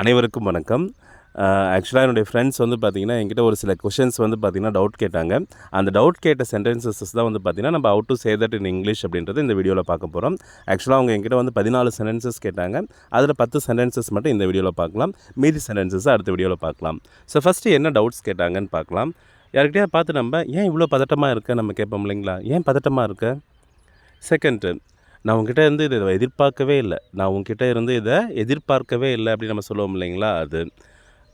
அனைவருக்கும் வணக்கம். ஆக்சுவலாக என்னுடைய ஃப்ரெண்ட்ஸ் வந்து பார்த்திங்கன்னா என்கிட்ட ஒரு சில கொஷின்ஸ் வந்து பார்த்திங்கன்னா டவுட் கேட்டாங்க. அந்த டவுட் கேட்ட சென்டென்சஸ் தான் வந்து பார்த்திங்கன்னா நம்ம out to say that in English அப்படின்றது இந்த வீடியோவில் பார்க்க போகிறோம் ஆக்சுவலாக அவங்க என்கிட்ட வந்து பதினாலு சென்டென்சஸ் கேட்டாங்க. அதில் பத்து சென்டென்சஸ் மட்டும் இந்த வீடியோவில் பார்க்கலாம். மீதி சென்டென்சஸ் அடுத்த வீடியோவில் பார்க்கலாம். ஸோ ஃபஸ்ட்டு என்ன டவுட்ஸ் கேட்டாங்கன்னு பார்க்கலாம். யார்கிட்டயா பார்த்து நம்ம ஏன் இவ்வளோ பதட்டமாக இருக்க? நம்ம கேட்போம் இல்லைங்களா? ஏன் பதட்டமாக இருக்க? செகண்ட்டு நான் உங்ககிட்ட இருந்து இதை எதிர்பார்க்கவே இல்லை. நான் உங்ககிட்ட இருந்து இதை எதிர்பார்க்கவே இல்லை அப்படின்னு நம்ம சொல்லுவோம் இல்லைங்களா? அது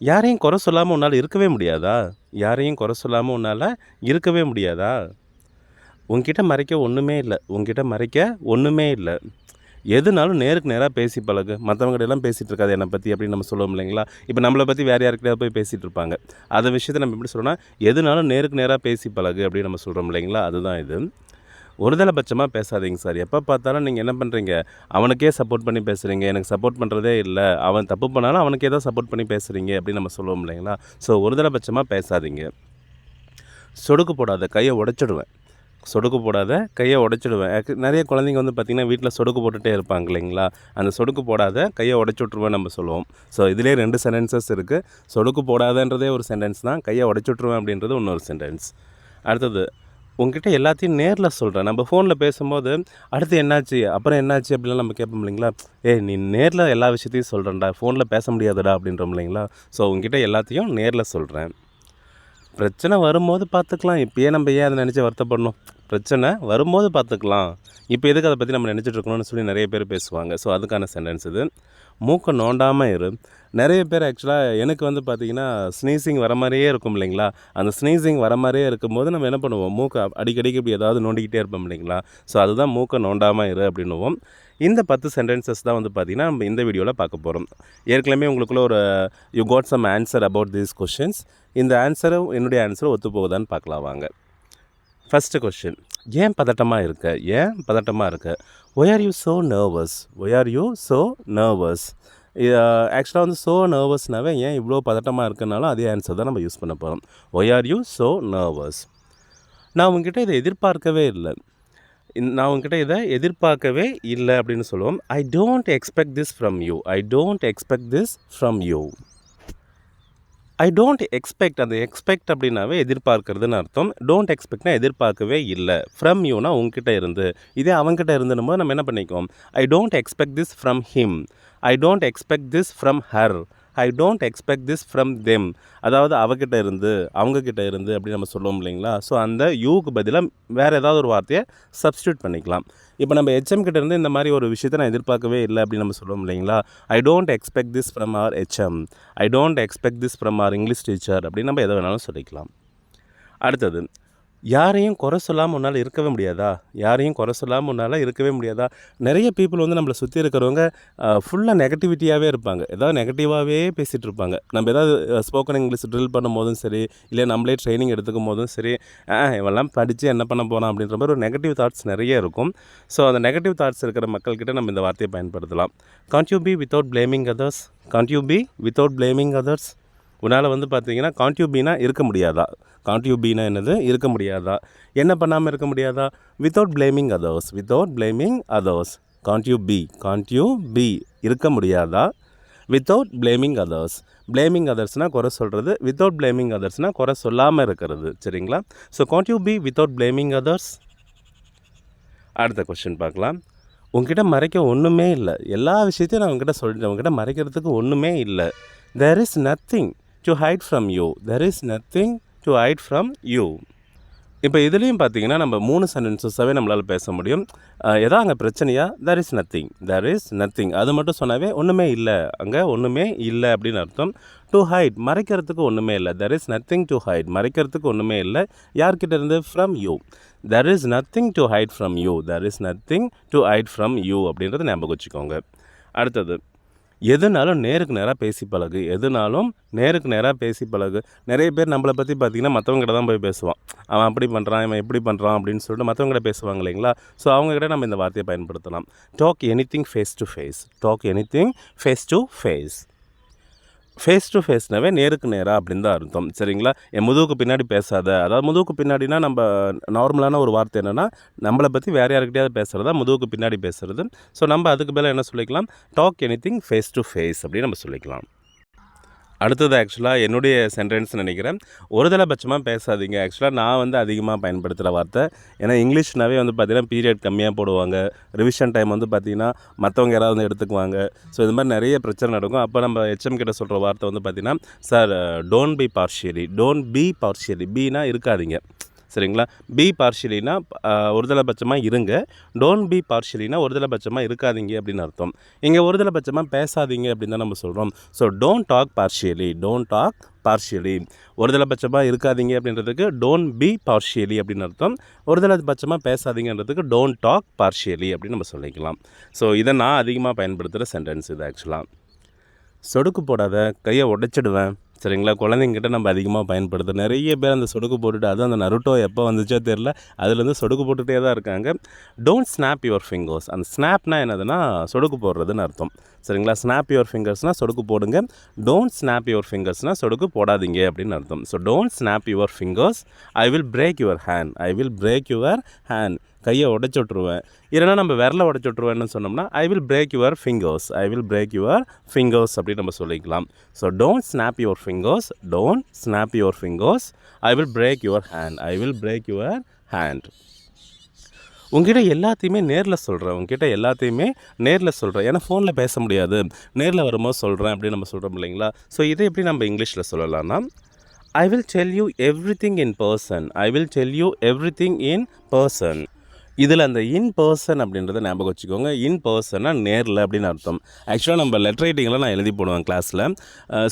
யாரையும் குறை சொல்லாமல் உன்னால் இருக்கவே முடியாதா? யாரையும் குறை சொல்லாமல் உன்னால் இருக்கவே முடியாதா? உங்ககிட்ட மறைக்க ஒன்றுமே இல்லை. உங்ககிட்ட மறைக்க ஒன்றுமே இல்லை. எதுனாலும் நேருக்கு நேராக பேசி பழகு. மற்றவங்ககிட்ட எல்லாம் பேசிகிட்டு இருக்காது என்னை பற்றி அப்படின்னு நம்ம சொல்லுவோம் இல்லைங்களா? இப்போ நம்மளை பற்றி வேறு யாருக்கிட்டே போய் பேசிகிட்டு இருப்பாங்க. அதை விஷயத்தை நம்ம எப்படி சொல்கிறோம்னா எதுனாலும் நேருக்கு நேராக பேசி பழகு அப்படின்னு நம்ம சொல்கிறோம் இல்லைங்களா? அதுதான் இது. ஒரு பட்சமாக பேசாதீங்க சார். எப்போ பார்த்தாலும் நீங்கள் என்ன பண்ணுறீங்க அவனுக்கே சப்போர்ட் பண்ணி பேசுகிறீங்க எனக்கு சப்போர்ட் பண்ணுறதே இல்லை. அவன் தப்பு பண்ணாலும் அவனுக்கே தான் சப்போர்ட் பண்ணி பேசுகிறீங்க அப்படின்னு நம்ம சொல்லுவோம் இல்லைங்களா? ஸோ ஒரு பட்சமாக பேசாதீங்க. சொடுக்கு போடாத கையை உடைச்சிடுவேன். சொடுக்கு போடாத கையை உடைச்சிடுவேன். நிறைய குழந்தைங்க வந்து பார்த்திங்கன்னா வீட்டில் சொடுக்கு போட்டுகிட்டே இருப்பாங்க இல்லைங்களா? அந்த சொடுக்கு போடாத கையை உடைச்சி விட்ருவேன் நம்ம சொல்லுவோம். ஸோ இதிலே ரெண்டு சென்டென்சஸ் இருக்குது சொடுக்கு போடாதன்றதே ஒரு சென்டென்ஸ் தான். கையை உடைச்சி விட்ருவேன் அப்படின்றது இன்னொரு சென்டென்ஸ் அடுத்தது உங்ககிட்ட எல்லாத்தையும் நேரில் சொல்கிறேன் நம்ம ஃபோனில் பேசும்போது அடுத்து என்னாச்சு? அப்புறம் என்னாச்சு? அப்படிலாம் நம்ம கேட்போம் இல்லைங்களா? ஏய் நீ நேரில் எல்லா விஷயத்தையும் சொல்கிறேன்டா ஃபோனில் பேச முடியாதுடா அப்படின்றோம் இல்லைங்களா? ஸோ உங்ககிட்ட எல்லாத்தையும் நேரில் சொல்கிறேன் பிரச்சனை வரும்போது பார்த்துக்கலாம். இப்போயே நம்ம ஏன் அதை நினச்சி வருத்தப்படணும்? பிரச்சனை வரும்போது பார்த்துக்கலாம். இப்போ எதுக்கு அதை பற்றி நம்ம நினச்சிட்டு இருக்கணும்னு சொல்லி நிறைய பேர் பேசுவாங்க. ஸோ அதுக்கான சென்டென்ஸ் இது. மூக்கை நோண்டாமல் இரு. நிறைய பேர் ஆக்சுவலாக எனக்கு வந்து பார்த்திங்கன்னா ஸ்னீசிங் வர மாதிரியே இருக்கும் இல்லைங்களா? அந்த ஸ்னீசிங் வர மாதிரியே இருக்கும்போது நம்ம என்ன பண்ணுவோம்? மூக்கை அடிக்கடிக்கு இப்படி ஏதாவது நோண்டிக்கிட்டே இருப்போம் இல்லைங்களா? ஸோ அதுதான் மூக்கை நோண்டாமல் இரு அப்படின்னுவோம். இந்த பத்து சென்டென்சஸ் தான் வந்து பார்த்திங்கன்னா நம்ம இந்த வீடியோவில் பார்க்க போகிறோம் ஏற்கனவே உங்களுக்குள்ள ஒரு you got some answer about these questions இந்த ஆன்சரும் என்னுடைய ஆன்சரும் ஒத்து போகுதான்னு பார்க்கலாம் வாங்க. ஃபஸ்ட்டு கொஷின் ஏன் பதட்டமாக இருக்க? ஏன் பதட்டமாக இருக்க? Why are you so nervous why are you so nervous ஆக்சுவலாக வந்து ஸோ நர்வஸ்னாவே ஏன் இவ்வளோ பதட்டமாக இருக்குனாலும் அதே ஆன்சர் தான் நம்ம யூஸ் பண்ண போகிறோம் why are you so nervous நான் உங்ககிட்ட இதை எதிர்பார்க்கவே இல்லை. நான் உங்ககிட்ட இதை எதிர்பார்க்கவே இல்லை அப்படின்னு சொல்லுவோம். I don't expect this from you I don't expect this from you I don't expect அந்த எக்ஸ்பெக்ட் அப்படின்னாவே எதிர்பார்க்கறதுன்னு அர்த்தம். டோன்ட் எக்ஸ்பெக்ட்னா எதிர்பார்க்கவே இல்லை. ஃப்ரம் யூனா உங்ககிட்ட இருந்து. இதே அவங்ககிட்ட இருந்துன்னு போது நம்ம என்ன பண்ணிக்குவோம்? I don't expect this from him I don't expect this from her I don't expect this from them அதாவது அவகிட்ட இருந்து அவங்கக்கிட்ட இருந்து அப்படி நம்ம சொல்லுவோம் இல்லைங்களா? ஸோ அந்த யூக்கு பதிலாக வேறு ஏதாவது ஒரு வார்த்தையை சப்ஸ்டியூட் பண்ணிக்கலாம். இப்போ நம்ம ஹெச்எம் கிட்ட இருந்து இந்த மாதிரி ஒரு விஷயத்தை நான் எதிர்பார்க்கவே இல்லை அப்படின்னு நம்ம சொல்லுவோம் இல்லைங்களா? I don't expect this from our HM I don't expect this from our English teacher அப்படின்னு நம்ம எதை வேணாலும் சொல்லிக்கலாம். அடுத்தது யாரையும் குறை சொல்லாமல் உன்னால் இருக்கவே முடியாதா? யாரையும் குறை சொல்லாமல் உன்னால் இருக்கவே முடியாதா? நிறைய பீப்புள் வந்து நம்மளை சுற்றி இருக்கிறவங்க ஃபுல்லாக நெகட்டிவிட்டியாகவே இருப்பாங்க. ஏதாவது நெகட்டிவாகவே பேசிகிட்டு இருப்பாங்க. நம்ம ஏதாவது ஸ்போக்கன் இங்கிலீஷ் ட்ரில் பண்ணும் போதும் சரி இல்லை நம்மளே ட்ரைனிங் எடுத்துக்கும் போதும் சரி இவெல்லாம் படித்து என்ன பண்ண போகிறான் அப்படின்ற மாதிரி ஒரு நெகட்டிவ் தாட்ஸ் நிறைய இருக்கும். ஸோ அந்த நெகட்டிவ் தாட்ஸ் இருக்கிற மக்கள்கிட்ட நம்ம இந்த வார்த்தையை பயன்படுத்தலாம். Can't you be without blaming others can't you be without blaming others உன்னால் வந்து பார்த்தீங்கன்னா கான்ட்யூபீனா இருக்க முடியாதா? கான்ட்யூபீனா என்னது? இருக்க முடியாதா? என்ன பண்ணாமல் இருக்க முடியாதா? Without blaming others without blaming others can't you be can't you be இருக்க முடியாதா? வித்தவுட் பிளேமிங் அதர்ஸ் பிளேமிங் அதர்ஸ்னால் குறை சொல்கிறது வித்தவுட் பிளேமிங் அதர்ஸ்னால் குறை சொல்லாமல் இருக்கிறது. சரிங்களா? So can't you be without blaming others அடுத்த கொஸ்டின் பார்க்கலாம். உங்ககிட்ட மறைக்க ஒன்றுமே இல்லை. எல்லா விஷயத்தையும் நான் உங்ககிட்ட சொல்லிட்டேன் உங்ககிட்ட மறைக்கிறதுக்கு ஒன்றுமே இல்லை. There is nothing to hide from you there is nothing to hide from you இப்போ இதுலேயும் பார்த்தீங்கன்னா நம்ம மூணு சென்டென்சஸாகவே நம்மளால் பேச முடியும். எதா அங்கே பிரச்சனையா? There is nothing there is nothing அது மட்டும் சொன்னாவே ஒன்றுமே இல்லை அங்கே ஒன்றுமே இல்லை அப்படின்னு அர்த்தம். டு ஹைட் மறைக்கிறதுக்கு ஒன்றுமே இல்லை. There is nothing to hide மறைக்கிறதுக்கு ஒன்றுமே இல்லை. யார்கிட்ட இருந்து? From you there is nothing to hide from you there is nothing to hide from you அப்படின்றத ஞாபகம் வச்சுக்கோங்க. அடுத்தது. எதுனாலும் நேருக்கு நேராக பேசி பழகு. எதுனாலும் நேருக்கு நேராக பேசி பழகு. நிறைய பேர் நம்மளை பற்றி பார்த்தீங்கன்னா மற்றவங்ககிட்ட தான் போய் பேசுவான். அவன் அப்படி பண்ணுறான் இவன் இப்படி பண்ணுறான் அப்படின்னு சொல்லிட்டு மற்றவங்ககிட்ட பேசுவாங்க இல்லைங்களா? ஸோ அவங்ககிட்ட நம்ம இந்த வார்த்தையை பயன்படுத்தலாம். Talk anything face to face talk anything face to face face to ஃபேஸ்னாவே நேருக்கு நேராக அப்படின்னு தான் அர்த்தம். சரிங்களா? என் முதுகுக்கு பின்னாடி பேசாத. அதாவது முதுகுக்கு பின்னாடினா நம்ம நார்மலான ஒரு வார்த்தை என்னென்னா நம்மளை பற்றி வேறு யாருக்கிட்டையாவது பேசுகிறதா முதுகுக்கு பின்னாடி பேசுகிறது ஸோ நம்ம அதுக்கு மேலே என்ன சொல்லிக்கலாம்? Talk anything face to face அப்படின்னு நம்ம சொல்லிக்கலாம். அடுத்தது ஆக்சுவலாக என்னுடைய சென்டென்ஸ் நினைக்கிறேன். ஒரு தலைபட்சமாக பேசாதீங்க. ஆக்சுவலாக நான் வந்து அதிகமாக பயன்படுத்துகிற வார்த்தை. ஏன்னா இங்கிலீஷ்னாவே வந்து பார்த்திங்கன்னா பீரியட் கம்மியாக போடுவாங்க. ரிவிஷன் டைம் வந்து பார்த்தீங்கன்னா மற்றவங்க யாராவது வந்து எடுத்துக்குவாங்க. ஸோ இது மாதிரி நிறைய பிரச்சனை நடக்கும். அப்போ நம்ம ஹெச்எம் கிட்ட சொல்கிற வார்த்தை வந்து பார்த்தீங்கன்னா sir don't be partially don't be partially Beena இருக்காதீங்க. சரிங்களா? பி பார்ஷியலினா ஒருதலைபட்சமாக இருங்க. டோன்ட் பி பார்ஷியலினா ஒருதலைபட்சமாக இருக்காதீங்க அப்படின்னு அர்த்தம். இங்கே ஒருதலைபட்சமாக பேசாதீங்க அப்படின்னு தான் நம்ம சொல்கிறோம் so don't talk partially don't talk partially ஒருதலைபட்சமாக இருக்காதீங்க அப்படின்றதுக்கு டோன்ட் பி பார்ஷியலி அப்படின்னு அர்த்தம். ஒருதலைபட்சமாக பேசாதீங்கன்றதுக்கு டோன்ட் டாக் பார்ஷியலி அப்படின்னு நம்ம சொல்லிக்கலாம். ஸோ இதை நான் அதிகமாக பயன்படுத்துகிற சென்டென்ஸ் இது ஆக்சுவலாக சொடுக்கு போடாத கையை உடைச்சிடுவேன். சரிங்களா? குழந்தைங்கிட்ட நம்ம அதிகமாக பயன்படுத்தும் நிறைய பேர் அந்த சொடுக்கு போட்டுட்டு அதுவும் அந்த நருட்டோ எப்போ வந்துச்சோ தெரில அதுலேருந்து சொடுக்கு போட்டுகிட்டே தான் இருக்காங்க. டோன்ட் ஸ்னாப் யுவர் ஃபிங்கர்ஸ் அந்த ஸ்னாப்னா என்னதுன்னா சொடுக்கு போடுறதுன்னு அர்த்தம். சரிங்களா? ஸ்னாப் யுவர் ஃபிங்கர்ஸ்னால் சொடுக்கு போடுங்க. டோன்ட் ஸ்னாப் யுவர் ஃபிங்கர்ஸ்னால் சொடுக்கு போடாதீங்க அப்படின்னு அர்த்தம். So don't snap your fingers I will break your hand I will break your hand கையை உடச்சி விட்ருவேன் இல்லைனா நம்ம விரலை உடச்சி விட்ருவேன்னு சொன்னோம்னா I will break your fingers I will break your fingers அப்படின்னு நம்ம சொல்லிக்கலாம். So don't snap your fingers don't snap your fingers I will break your hand I will break your hand உங்ககிட்ட எல்லாத்தையுமே நேரில் சொல்கிறேன் உங்ககிட்ட எல்லாத்தையுமே நேரில் சொல்கிறேன் ஏன்னா ஃபோனில் பேச முடியாது. நேரில் வரும்போது சொல்கிறேன் அப்படின்னு நம்ம சொல்கிறோம் இல்லைங்களா? ஸோ இதை எப்படி நம்ம இங்கிலீஷில் சொல்லலாம்னா I will tell you everything in person I will tell you everything in person இதில் அந்த இன் பர்சன் அப்படின்றத ஞாபகம் வச்சுக்கோங்க. இன் பர்சன்னா நேரில் அப்படின்னு அர்த்தம். ஆக்சுவலாக நம்ம லெட்டர் ரைட்டிங்கில் நான் எழுதி போடுவேன் கிளாஸில்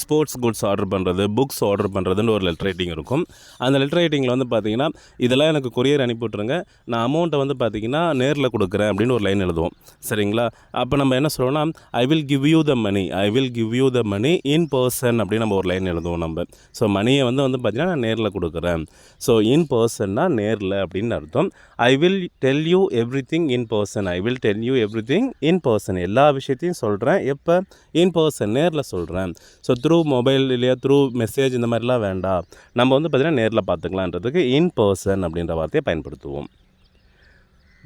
ஸ்போர்ட்ஸ் குட்ஸ் ஆர்டர் பண்ணுறது புக்ஸ் ஆர்டர் பண்ணுறதுன்னு ஒரு லெட்டர் ரைட்டிங் இருக்கும். அந்த லெட்டர் ரைட்டிங்கில் வந்து பார்த்தீங்கன்னா இதெல்லாம் எனக்கு கொரியர் அனுப்பி விட்ருங்க நான் அமௌண்ட்டை வந்து பார்த்தீங்கன்னா நேரில் கொடுக்குறேன் அப்படின்னு ஒரு லைன் எழுதுவோம். சரிங்களா? அப்போ நம்ம என்ன சொல்லுவோம்னா I will give you the money I will give you the money in person அப்படின்னு நம்ம ஒரு லைன் எழுதுவோம் நம்ம. ஸோ மணியை வந்து வந்து பார்த்தீங்கன்னா நான் நேரில் கொடுக்குறேன். ஸோ இன் பர்சன்னா நேரில் அப்படின்னு அர்த்தம். I will tell tell you everything in person I will tell you everything in person எல்லா விஷயத்தையும் சொல்கிறேன் எப்போ? இன் பர்சன் நேரில் சொல்கிறேன் ஸோ த்ரூ மொபைல் இல்லையா? த்ரூ மெசேஜ் இந்த மாதிரிலாம் வேண்டாம். நம்ம வந்து பார்த்திங்கன்னா நேரில் பார்த்துக்கலான்றதுக்கு இன் பர்சன் அப்படின்ற வார்த்தையை பயன்படுத்துவோம்.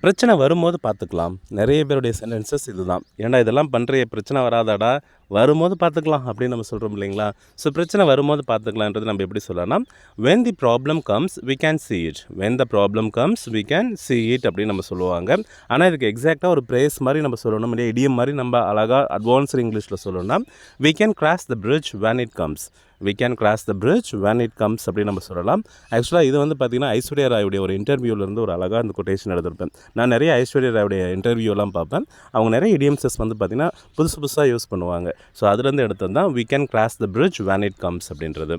பிரச்சனை வரும்போது பார்த்துக்கலாம் நிறைய பேருடைய சென்டென்சஸ் இதுதான். ஏன்டா இதெல்லாம் பண்ணுறிய பிரச்சனை வராதாடா. வரும்போது பார்த்துக்கலாம் அப்படின்னு நம்ம சொல்கிறோம் இல்லைங்களா? ஸோ பிரச்சனை வரும்போது பார்த்துக்கலான்றது நம்ம எப்படி சொல்லலாம் when the problem comes we can see it when the problem comes we can see it அப்படின்னு நம்ம சொல்லுவாங்க. ஆனால் இதுக்கு எக்ஸாக்டாக ஒரு ப்ரேஸ் மாதிரி நம்ம சொல்லணும் இல்லையா? இடியம் மாதிரி நம்ம அழகாக அட்வான்ஸ்டு இங்கிலீஷில் சொல்லணும்னா we can cross the bridge when it comes we can cross the bridge when it comes அப்படின்னு நம்ம சொல்லலாம். ஆக்சுவலாக இது வந்து பார்த்திங்கன்னா ஐஸ்வர்யா ராயுடைய ஒரு இன்டர்வியூலேருந்து ஒரு அழகாக அந்த கொட்டேஷன் எடுத்திருப்பேன். நான் நிறைய ஐஸ்வர்யா ராயுடைய இன்டர்வியூலாம் பார்ப்பேன். அவங்க நிறைய இடியம்சஸ் வந்து பார்த்திங்கன்னா புதுசு புதுசாக யூஸ் பண்ணுவாங்க. ஸோ அதுலேருந்து எடுத்தது தான் we can cross the bridge when it comes அப்படின்றது.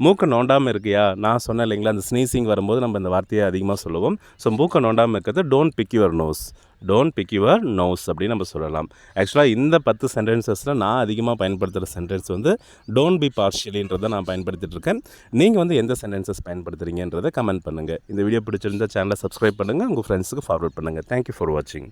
மூக்கை நோண்டாமல் இருக்கியா? நான் சொன்னேன் இல்லைங்களா அந்த ஸ்னீசிங் வரும்போது நம்ம இந்த வார்த்தையை அதிகமாக சொல்லுவோம். ஸோ மூக்கை நோண்டாமல் இருக்கிறது don't pick your nose don't pick your nose அப்படின்னு நம்ம சொல்லலாம். ஆக்சுவலாக இந்த பத்து சென்டென்சஸில் நான் அதிகமாக பயன்படுத்துகிற சென்டென்ஸ் வந்து டோன்ட் பி பார்ஷியலின்றதை நான் பயன்படுத்திட்டு இருக்கேன். நீங்கள் வந்து எந்த சென்டென்சஸ் பயன்படுத்துகிறீங்கன்றதை கமெண்ட் பண்ணுங்கள் இந்த வீடியோ பிடிச்சிருந்தால் சேனலை சப்ஸ்கிரைப் பண்ணுங்கள் உங்கள் ஃப்ரெண்ட்ஸுக்கு ஃபார்வர்ட் பண்ணுங்கள் தேங்க்யூ ஃபார் வாட்சிங்